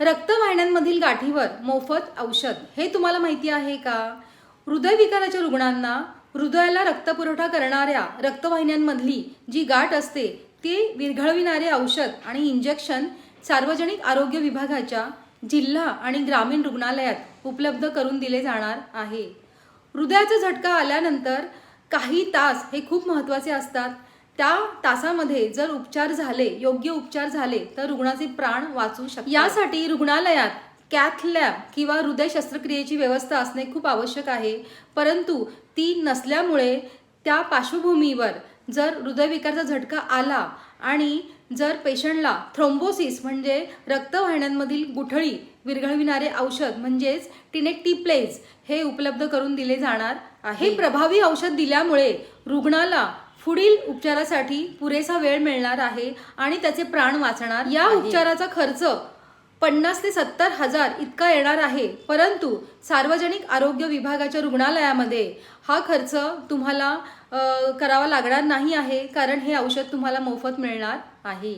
रक्तवाहिन्यांमधील गाठीवर मोफत औषध. हे तुम्हाला माहिती आहे का? हृदयविकाराच्या रुग्णांना हृदयाला रक्तपुरवठा करणाऱ्या रक्तवाहिन्यांमधली जी गाठ असते ती विरघळविणारे औषध आणि इंजेक्शन सार्वजनिक आरोग्य विभागाच्या जिल्हा आणि ग्रामीण रुग्णालयात उपलब्ध करून दिले जाणार आहे. हृदयाचा झटका आल्यानंतर काही तास हे खूप महत्त्वाचे असतात. त्या तासामध्ये जर उपचार झाले योग्य उपचार झाले तर रुग्णाचे प्राण वाचू शकतात. यासाठी रुग्णालयात कॅथ लॅब किंवा हृदय शस्त्रक्रियेची व्यवस्था असणे खूप आवश्यक आहे. परंतु ती नसल्यामुळे त्या पार्श्वभूमीवर जर हृदयविकारचा झटका आला आणि जर पेशंटला थ्रोम्बोसिस म्हणजे रक्तवाहिन्यांमधील गुठळी विरघळविणारे औषध म्हणजेच टिनेक्टिप्लेज हे उपलब्ध करून दिले जाणार आहे. प्रभावी औषध दिल्यामुळे रुग्णाला पुढील उपचारासाठी पुरेसा वेळ मिळणार आहे आणि त्याचे प्राण वाचणार या उपचाराचा खर्च पन्नास ते सत्तर हजार इतका येणार आहे. परंतु सार्वजनिक आरोग्य विभागाच्या रुग्णालयामध्ये हा खर्च तुम्हाला करावा लागणार नाही आहे कारण हे औषध तुम्हाला मोफत मिळणार आहे.